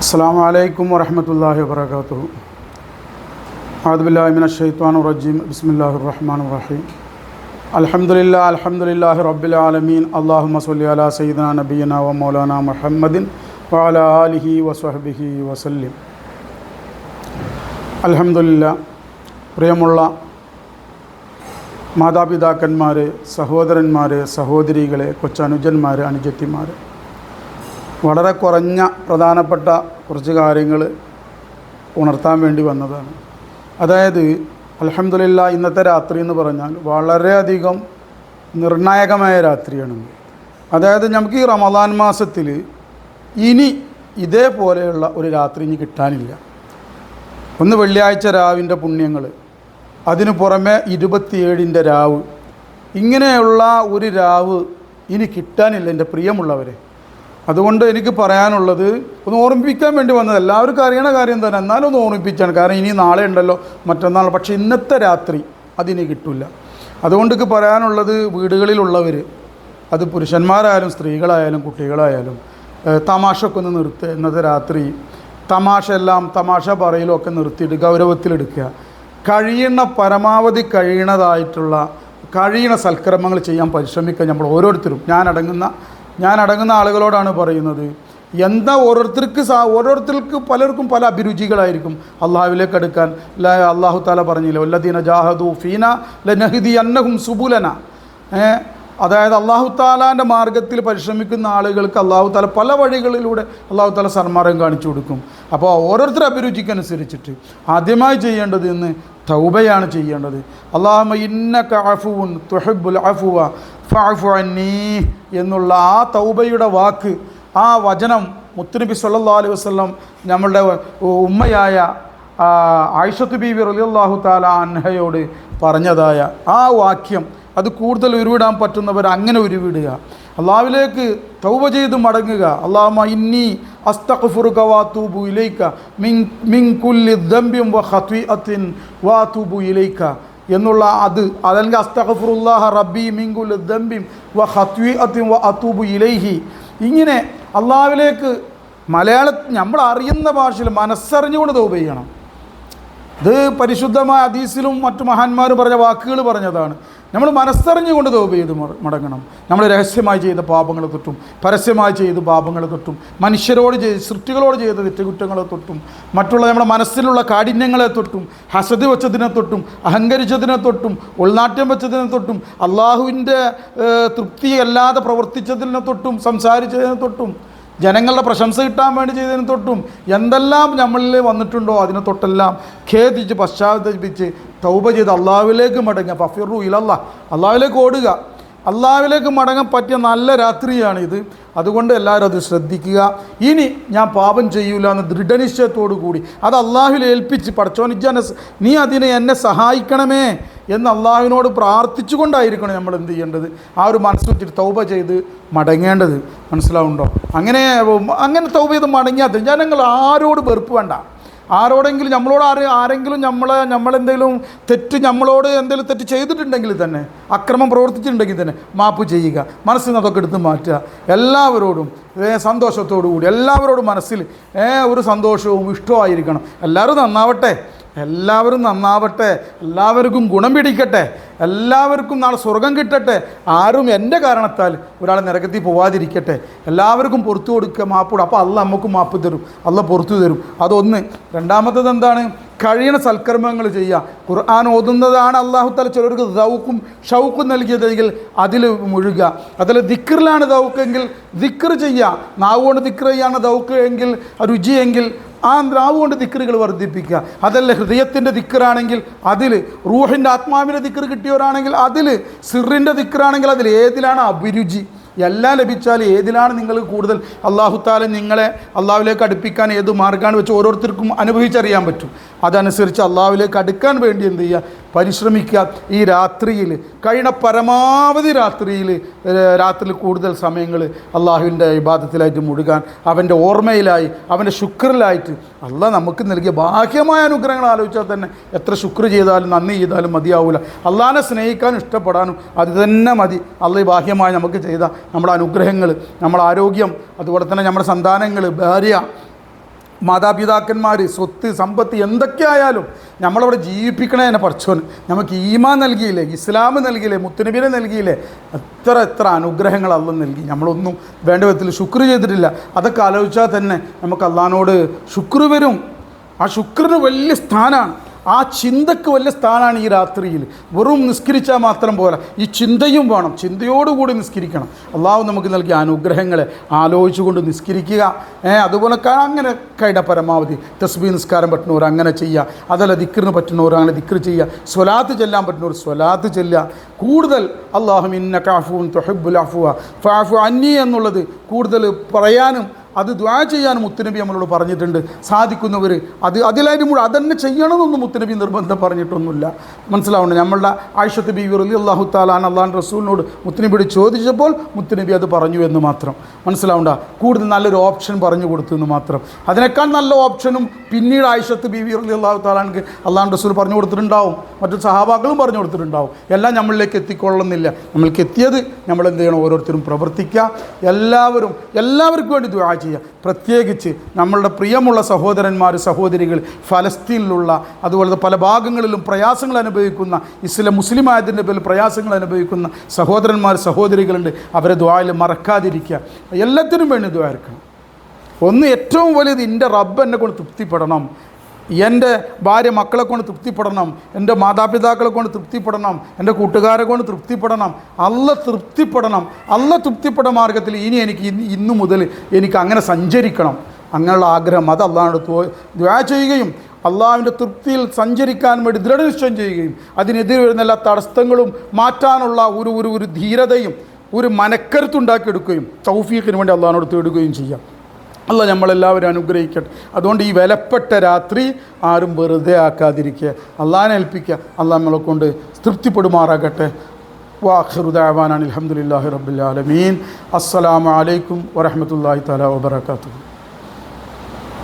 അസ്സാം വലൈക്കും വറഹമത്തല്ലാഹി വാബർക്കാത്തു ആദുബില്ലാഹിമിൻ ഷെയ്ത്വാൻ റജീം ബിസ്മില്ലാഹി റഹ്മാൻ റഹീം അൽഹംദുലില്ലാ അൽഹംദുലില്ലാഹി റബ്ബിൽ ആലമീൻ. അള്ളാഹു മസ്ലി അലാ സയ്യിദന നബീന വ മൗലാന മുഹമ്മദിൻ വഅല ആലിഹി വസ്വഹബിഹി വസല്ലിം. അൽഹംദുലില്ല പ്രിയമുള്ള മാതാപിതാക്കന്മാർ സഹോദരന്മാർ സഹോദരികളെ കൊച്ചനുജന്മാർ അനുജത്തിമാർ വളരെ കുറഞ്ഞ പ്രധാനപ്പെട്ട കുറച്ച് കാര്യങ്ങൾ ഉണർത്താൻ വേണ്ടി വന്നതാണ്. അതായത് അലഹമില്ല ഇന്നത്തെ രാത്രി എന്ന് പറഞ്ഞാൽ വളരെയധികം നിർണായകമായ രാത്രിയാണ്. അതായത് നമുക്ക് ഈ റമദാൻ മാസത്തിൽ ഇനി ഇതേപോലെയുള്ള ഒരു രാത്രി ഇനി കിട്ടാനില്ല. ഒന്ന് വെള്ളിയാഴ്ച രാവിന്റെ പുണ്യങ്ങൾ അതിനു പുറമെ ഇരുപത്തിയേഴിന്റെ രാവ്. ഇങ്ങനെയുള്ള ഒരു രാവ് ഇനി കിട്ടാനില്ല എന്റെ പ്രിയമുള്ളവരെ. അതുകൊണ്ട് എനിക്ക് പറയാനുള്ളത് ഒന്ന് ഓർമ്മിപ്പിക്കാൻ വേണ്ടി വന്നത് എല്ലാവർക്കും അറിയണ കാര്യം തന്നെ. എന്നാലും ഒന്ന് ഓർമ്മിപ്പിച്ചാണ്. കാരണം ഇനി നാളെ ഉണ്ടല്ലോ മറ്റന്നാൾ. പക്ഷേ ഇന്നത്തെ രാത്രി അതിനി കിട്ടില്ല അതുകൊണ്ട് പറയാനുള്ളത് വീടുകളിലുള്ളവർ അത് പുരുഷന്മാരായാലും സ്ത്രീകളായാലും കുട്ടികളായാലും തമാശയൊക്കെ ഒന്ന് നിർത്തുക ഇന്നത്തെ രാത്രി തമാശ എല്ലാം തമാശ പറയലൊക്കെ നിർത്തിയിട്ട് ഗൗരവത്തിലെടുക്കുക. കഴിയുന്ന പരമാവധി കഴിയണതായിട്ടുള്ള കഴിയണ സൽക്രമങ്ങൾ ചെയ്യാൻ പരിശ്രമിക്കുക നമ്മൾ ഓരോരുത്തരും. ഞാൻ അടങ്ങുന്ന ഞാൻ അടങ്ങുന്ന ആളുകളോടാണ് പറയുന്നത്. എന്താ ഓരോരുത്തർക്ക് സാ ഓരോരുത്തർക്ക് പലർക്കും പല അഭിരുചികളായിരിക്കും. അള്ളാഹുവിലേക്ക് അടുക്കാൻ. അള്ളാഹു താല പറഞ്ഞില്ല വല്ലദീന ജാഹദു ഫീന ലനഹദി അന്നഹും സുബുലന അതായത് അള്ളാഹു താലാന്റെ മാർഗത്തിൽ പരിശ്രമിക്കുന്ന ആളുകൾക്ക് അള്ളാഹു താല പല വഴികളിലൂടെ അള്ളാഹു താല സന്മാർഗം കാണിച്ചു കൊടുക്കും. അപ്പോൾ ഓരോരുത്തരുടെ അഭിരുചിക്കനുസരിച്ചിട്ട് ആദ്യമായി ചെയ്യേണ്ടത് ഇന്ന് തൗബയാണ് ചെയ്യേണ്ടത്. അള്ളാഹുമ ഇന്നക അഫുവുൻ തുഹബുൽ അഫുവ. ഫഅഫു അന്നീ എന്നുള്ള ആ തൗബയുടെ വാക്ക് ആ വചനം മുത്തുനബി സല്ലാ അലൈഹി വസ്ലം നമ്മളുടെ ഉമ്മയായ ആയിഷത്ത് ബീവി റളിയല്ലാഹു താല അൻഹയോട് പറഞ്ഞതായ ആ വാക്യം. അത് കൂടുതൽ ഉരുവിടാൻ പറ്റുന്നവർ അങ്ങനെ ഉരുവിടുക. അള്ളാവിലേക്ക് തൗബ ചെയ്ത് മടങ്ങുക. അള്ളാഹുമ ഇന്നി അസ്തഖ്ഫുറുക വാതൂബു ഇലൈക മിൻ മിൻ കുല്ലി വ ഖത്വിഅത്തിൻ വാതൂബു ഇലൈക. എന്നുള്ള അത്. അതല്ലെങ്കിൽ അസ്തഖഫുറുല്ലാഹ റബ്ബി മിങ്കുൽ വ ഖത്വിഅത്തിൻ വ അതൂബു ഇലൈഹി. ഇങ്ങനെ അള്ളാവിലേക്ക് മലയാള നമ്മൾ അറിയുന്ന ഭാഷയിൽ മനസ്സറിഞ്ഞുകൊണ്ട് തൗബ ചെയ്യണം. ഇത് പരിശുദ്ധമായ അതീസിലും മറ്റു മഹാന്മാരും പറഞ്ഞ വാക്കുകൾ പറഞ്ഞതാണ്. നമ്മൾ മനസ്സറിഞ്ഞുകൊണ്ട് തോപ ചെയ്ത് മട- മടങ്ങണം. നമ്മൾ രഹസ്യമായി ചെയ്ത പാപങ്ങൾ തൊട്ടും പരസ്യമായി ചെയ്ത പാപങ്ങൾ തൊട്ടും മനുഷ്യരോട് ചെയ്ത് സൃഷ്ടികളോട് ചെയ്ത തെറ്റുകുറ്റങ്ങളെ തൊട്ടും മറ്റുള്ള നമ്മുടെ മനസ്സിലുള്ള കാഠിന്യങ്ങളെ തൊട്ടും ഹസതി വെച്ചതിനെ തൊട്ടും അഹങ്കരിച്ചതിനെ തൊട്ടും ഉൾനാട്യം വെച്ചതിനെ തൊട്ടും അള്ളാഹുവിന്റെ തൃപ്തിയല്ലാതെ പ്രവർത്തിച്ചതിനെ തൊട്ടും സംസാരിച്ചതിനെ തൊട്ടും ജനങ്ങളുടെ പ്രശംസ കിട്ടാൻ വേണ്ടി ചെയ്തതിന് തൊട്ടും എന്തെല്ലാം നമ്മളിൽ വന്നിട്ടുണ്ടോ അതിനെ തൊട്ടെല്ലാം ഖേദിച്ച് പശ്ചാത്തപിച്ച് തൗബ ചെയ്ത് അള്ളാഹുവിലേക്ക് മടങ്ങുക. ഫഫിറു ഇലല്ല അള്ളാഹുവിലേക്ക് ഓടുക. അള്ളാഹുവിലേക്ക് മടങ്ങാൻ പറ്റിയ നല്ല രാത്രിയാണ് ഇത് അതുകൊണ്ട് എല്ലാവരും അത് ശ്രദ്ധിക്കുക. ഇനി ഞാൻ പാപം ചെയ്യൂല എന്ന് ദൃഢനിശ്ചയത്തോടു കൂടി അത് അള്ളാഹുവിൽ ഏൽപ്പിച്ച് പടച്ചോനിജാനെ നീ അതിനെ എന്നെ സഹായിക്കണമേ എന്ന് അള്ളാഹുവിനോട് പ്രാർത്ഥിച്ചുകൊണ്ടായിരിക്കണം നമ്മൾ എന്ത് ചെയ്യേണ്ടത്. ആ ഒരു മനസ്സ് വെച്ചിട്ട് തൗബ ചെയ്ത് മടങ്ങേണ്ടത്. മനസ്സിലാവുണ്ടോ അങ്ങനെ അങ്ങനെ തൗബ ചെയ്ത് മടങ്ങിയാൽ ജനങ്ങൾ ആരോട് വെറുപ്പ് വേണ്ട. ആരോടെങ്കിലും നമ്മളോട് ആരെ ആരെങ്കിലും നമ്മളെ നമ്മളെന്തെങ്കിലും തെറ്റ് നമ്മളോട് എന്തെങ്കിലും തെറ്റ് ചെയ്തിട്ടുണ്ടെങ്കിൽ തന്നെ അക്രമം പ്രവർത്തിച്ചിട്ടുണ്ടെങ്കിൽ തന്നെ മാപ്പ് ചെയ്യുക മനസ്സിൽ നിന്ന് അതൊക്കെ എടുത്ത് മാറ്റുക. എല്ലാവരോടും സന്തോഷത്തോടു കൂടി എല്ലാവരോടും മനസ്സിൽ ഒരു സന്തോഷവും ഇഷ്ടവും ആയിരിക്കണം എല്ലാവരും നന്നാവട്ടെ എല്ലാവരും നന്നാവട്ടെ എല്ലാവർക്കും ഗുണം പിടിക്കട്ടെ. എല്ലാവർക്കും നാളെ സ്വർഗം കിട്ടട്ടെ. ആരും എന്റെ കാരണത്താൽ ഒരാൾ നരകത്തിൽ പോവാതിരിക്കട്ടെ. എല്ലാവർക്കും പുറത്തു കൊടുക്കുക മാപ്പിടും അപ്പോൾ അല്ല നമുക്ക് മാപ്പ് തരും. അല്ല പുറത്തു തരും. അതൊന്ന്. രണ്ടാമത്തത് എന്താണ്? കഴിയണ സൽക്കർമ്മങ്ങൾ ചെയ്യുക. ഖുർആൻ ഓതുന്നതാണ് അള്ളാഹു തല ചിലർക്ക് ദൗക്കും ഷൗക്കും നൽകിയതെങ്കിൽ അതിൽ മുഴുകുക. അതിൽ ദിക്കറിലാണ് ദൗക്കെങ്കിൽ ദിക്കർ ചെയ്യുക. നാവുകൊണ്ട് ദിക്കർ ചെയ്യാണ് ദൗക്ക് എങ്കിൽ രുചിയെങ്കിൽ ആ ദ്രാവ് കൊണ്ട് ദിക്കറുകൾ വർദ്ധിപ്പിക്കുക. അതല്ല ഹൃദയത്തിന്റെ ദിക്കറാണെങ്കിൽ അതിൽ റൂഹിന്റെ ആത്മാവിന്റെ ദിക്കർ കിട്ടിയവരാണെങ്കിൽ അതിൽ സിറിന്റെ ദിക്കറാണെങ്കിൽ അതിൽ ഏതിലാണ് അഭിരുചി? എല്ലാം ലഭിച്ചാൽ ഏതിലാണ് നിങ്ങൾ കൂടുതൽ അള്ളാഹു താല നിങ്ങളെ അള്ളാഹുലേക്ക് അടുപ്പിക്കാൻ ഏത് മാർഗമാണ് വെച്ച് ഓരോരുത്തർക്കും അനുഭവിച്ചറിയാൻ പറ്റും. അതനുസരിച്ച് അള്ളാഹുലേക്ക് അടുക്കാൻ വേണ്ടി എന്ത് ചെയ്യുക? പരിശ്രമിക്കുക ഈ രാത്രിയിൽ. കഴിയണ പരമാവധി രാത്രിയിൽ രാത്രി കൂടുതൽ സമയങ്ങൾ അള്ളാഹുവിന്റെ ഇബാദത്തിലായിട്ട് മുഴുകാൻ അവന്റെ ഓർമ്മയിലായി അവന്റെ ശുക്രിലായിട്ട് അള്ളാഹ് നമുക്ക് നൽകിയ ബാഹ്യമായ അനുഗ്രഹങ്ങൾ ആലോചിച്ചാൽ തന്നെ എത്ര ശുക്ർ ചെയ്താലും നന്ദി ചെയ്താലും മതിയാവില്ല അള്ളാഹിനെ സ്നേഹിക്കാനും ഇഷ്ടപ്പെടാനും അത് തന്നെ മതി. അള്ളാഹ് ബാഹ്യമായി നമുക്ക് ചെയ്ത നമ്മുടെ അനുഗ്രഹങ്ങൾ നമ്മുടെ ആരോഗ്യം അതുപോലെ തന്നെ നമ്മുടെ സന്താനങ്ങൾ ഭാര്യ മാതാപിതാക്കന്മാർ സ്വത്ത് സമ്പത്ത് എന്തൊക്കെയായാലും നമ്മളവിടെ ജീവിപ്പിക്കണേ എന്നെ പഠിച്ചോൻ നമുക്ക് ഈമാൻ നൽകിയില്ലേ ഇസ്ലാം നൽകിയില്ലേ മുത്തുനബിനെ നൽകിയില്ലേ എത്ര എത്ര അനുഗ്രഹങ്ങൾ അല്ല നൽകി. നമ്മളൊന്നും വേണ്ട വിധത്തിൽ ശുക്ർ ചെയ്തിട്ടില്ല. അതൊക്കെ ആലോചിച്ചാൽ തന്നെ നമുക്ക് അള്ളഹാനോട് ശുക്ർ വരും. ആ ശുക്രന് വലിയ സ്ഥാനമാണ് ആ ചിന്തക്ക് വല്ല സ്ഥാനമാണ് ഈ രാത്രിയിൽ. വെറും നിസ്കരിച്ചാൽ മാത്രം പോരാ. ഈ ചിന്തയും വേണം. ചിന്തയോടുകൂടി നിസ്കരിക്കണം. അള്ളാഹു നമുക്ക് നൽകിയ അനുഗ്രഹങ്ങളെ ആലോചിച്ചുകൊണ്ട് നിസ്കരിക്കുക. അതുപോലെ അങ്ങനെ കൈട പരമാവധി. തസ്ബി നിസ്കാരം പറ്റുന്നവർ അങ്ങനെ ചെയ്യുക അതല്ല ദിക്കറിന് പറ്റുന്നവർ അങ്ങനെ ദിക്കർ ചെയ്യുക സ്വലാത്ത് ചെല്ലാൻ പറ്റുന്നവർ സ്വലാത്ത് ചെല്ലുക കൂടുതൽ അള്ളാഹു ഇന്ന കാഫുൻ തൊഹബുൽ അഫുവ. ഫാഫു അന്നി എന്നുള്ളത് കൂടുതൽ പറയാനും അത് ദ്വാ ചെയ്യാൻ മുത്തുനബി നമ്മളോട് പറഞ്ഞിട്ടുണ്ട്. സാധിക്കുന്നവർ അത് അതിലായിട്ട് മുഴുവൻ അതന്നെ ചെയ്യണമെന്നൊന്നും മുത്തുനബി നിർബന്ധം പറഞ്ഞിട്ടൊന്നുമില്ല. മനസ്സിലാവുന്നുണ്ട് നമ്മളുടെ ആയിഷത്ത് ബി വിറലി അള്ളാഹു താലാൻ അള്ളാൻ റസൂലിനോട് മുത്തുനബിയോട് ചോദിച്ചപ്പോൾ മുത്തുനബി അത് പറഞ്ഞു എന്ന് മാത്രം. മനസ്സിലാവണ്ട? കൂടുതൽ നല്ലൊരു ഓപ്ഷൻ പറഞ്ഞു കൊടുത്തു എന്ന് മാത്രം. അതിനേക്കാൾ നല്ല ഓപ്ഷനും പിന്നീട് ആയിഷത്ത് ബി വിറലി അള്ളാഹു താലാൻക്ക് അള്ളാൻ റസൂൽ പറഞ്ഞു കൊടുത്തിട്ടുണ്ടാവും. മറ്റു സഹാബാക്കളും പറഞ്ഞു കൊടുത്തിട്ടുണ്ടാവും. എല്ലാം നമ്മളിലേക്ക് എത്തിക്കൊള്ളുന്നില്ല നമ്മൾക്ക് എത്തിയത് നമ്മൾ എന്ത് ചെയ്യണം? ഓരോരുത്തരും പ്രവർത്തിക്കുക. എല്ലാവരും എല്ലാവർക്കും വേണ്ടി ദുആ ചെയ്യുക. പ്രത്യേകിച്ച് നമ്മളുടെ പ്രിയമുള്ള സഹോദരന്മാർ സഹോദരികൾ ഫലസ്തീനിലുള്ള അതുപോലെ പല ഭാഗങ്ങളിലും പ്രയാസങ്ങൾ അനുഭവിക്കുന്ന ഇസ്ലാം മുസ്ലിം ആയതിന്റെ പേരിൽ പ്രയാസങ്ങൾ അനുഭവിക്കുന്ന സഹോദരന്മാർ സഹോദരികളുണ്ട്. അവരെ ദ്വായിൽ മറക്കാതിരിക്കുക. എല്ലാത്തിനും വേണ്ടി ദ്വാരിക്കണം ഒന്ന് ഏറ്റവും വലിയത് എന്റെ റബ്ബ് എന്നെ കൊണ്ട് തൃപ്തിപ്പെടണം. എന്റെ ഭാര്യ മക്കളെ കൊണ്ട് തൃപ്തിപ്പെടണം എന്റെ മാതാപിതാക്കളെ കൊണ്ട് തൃപ്തിപ്പെടണം എന്റെ കൂട്ടുകാരെ കൊണ്ട് തൃപ്തിപ്പെടണം അല്ല തൃപ്തിപ്പെടണം അല്ല തൃപ്തിപ്പെട്ട മാർഗത്തിൽ ഇനി എനിക്ക് ഇന്ന് മുതൽ എനിക്ക് അങ്ങനെ സഞ്ചരിക്കണം. അങ്ങനെയുള്ള ആഗ്രഹം അത് അള്ളാഹോട് ദ്വാ ചെയ്യുകയും അള്ളാഹുവിന്റെ തൃപ്തിയിൽ സഞ്ചരിക്കാൻ വേണ്ടി ദൃഢനിശ്ചയം ചെയ്യുകയും അതിനെതിരെ വരുന്ന എല്ലാ തടസ്സങ്ങളും മാറ്റാനുള്ള ഒരു ഒരു ഒരു ധീരതയും ഒരു മനക്കരുത്തുണ്ടാക്കിയെടുക്കുകയും തൗഫീഖിന് വേണ്ടി അള്ളാഹിനോട് തേടുകയും ചെയ്യാം. അല്ല നമ്മളെല്ലാവരും അനുഗ്രഹിക്കട്ടെ. അതുകൊണ്ട് ഈ വിലപ്പെട്ട രാത്രി ആരും വെറുതെ ആക്കാതിരിക്കുക. അള്ളാഹിനെ ഏൽപ്പിക്കുക. അള്ളാഹ് നമ്മളെ കൊണ്ട് തൃപ്തിപ്പെടുമാറാകട്ടെ. വാഹൃദാവാനാണ് അലഹമുല്ലാഹി റബ്ബുലാലമീൻ അസ്സലാമു അലൈക്കും വറഹമത്തല്ലാഹി തല വാബർക്കാത്തു